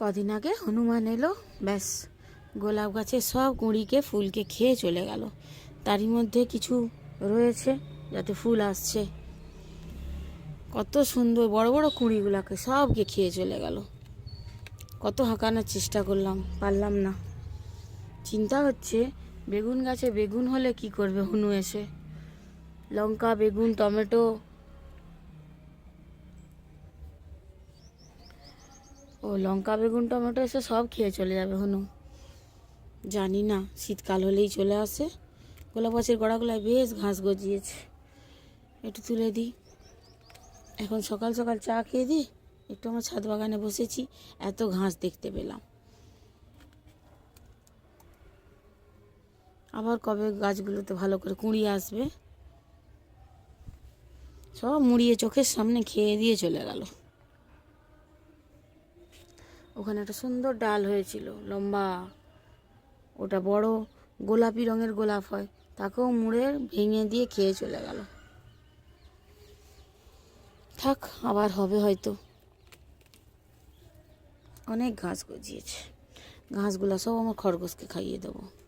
কদিন আগে হনুমান এলো, ব্যাস, গোলাপ গাছের সব কুঁড়িকে, ফুলকে খেয়ে চলে গেল। তারই মধ্যে কিছু রয়েছে যাতে ফুল আসছে। কত সুন্দর বড় বড় কুঁড়িগুলোকে সবকে খেয়ে চলে গেল। কত হাঁকানোর চেষ্টা করলাম, পারলাম না। চিন্তা হচ্ছে, বেগুন গাছে বেগুন হলে কি করবে হনু এসে? লঙ্কা, বেগুন, টমেটো ও, লঙ্কা, বেগুন, টমেটো এসে সব খেয়ে চলে যাবে হনু। জানি না, শীতকাল হলেই চলে আসে। গোলাপ গাছের গোড়াগুলায় বেশ ঘাস গজিয়েছে। একটু তুলে দিই। এখন সকাল সকাল চা খেয়ে দিই একটু আমার ছাদ বাগানে বসেছি, এত ঘাস দেখতে পেলাম। আবার কবে গাছগুলোতে ভালো করে কুঁড়িয়ে আসবে? সব মুড়িয়ে চোখের সামনে খেয়ে দিয়ে চলে গেল। ওখানে একটা সুন্দর ডাল হয়েছিল, লম্বা। ওটা বড়, গোলাপি রঙের গোলাপ হয়। তাকেও মুড়ে ভেঙে দিয়ে খেয়ে চলে গেল। থাক, আবার হবে হয়তো। অনেক ঘাস গজিয়েছে। ঘাসগুলো সব আমার খরগোশকে খাইয়ে দেবো।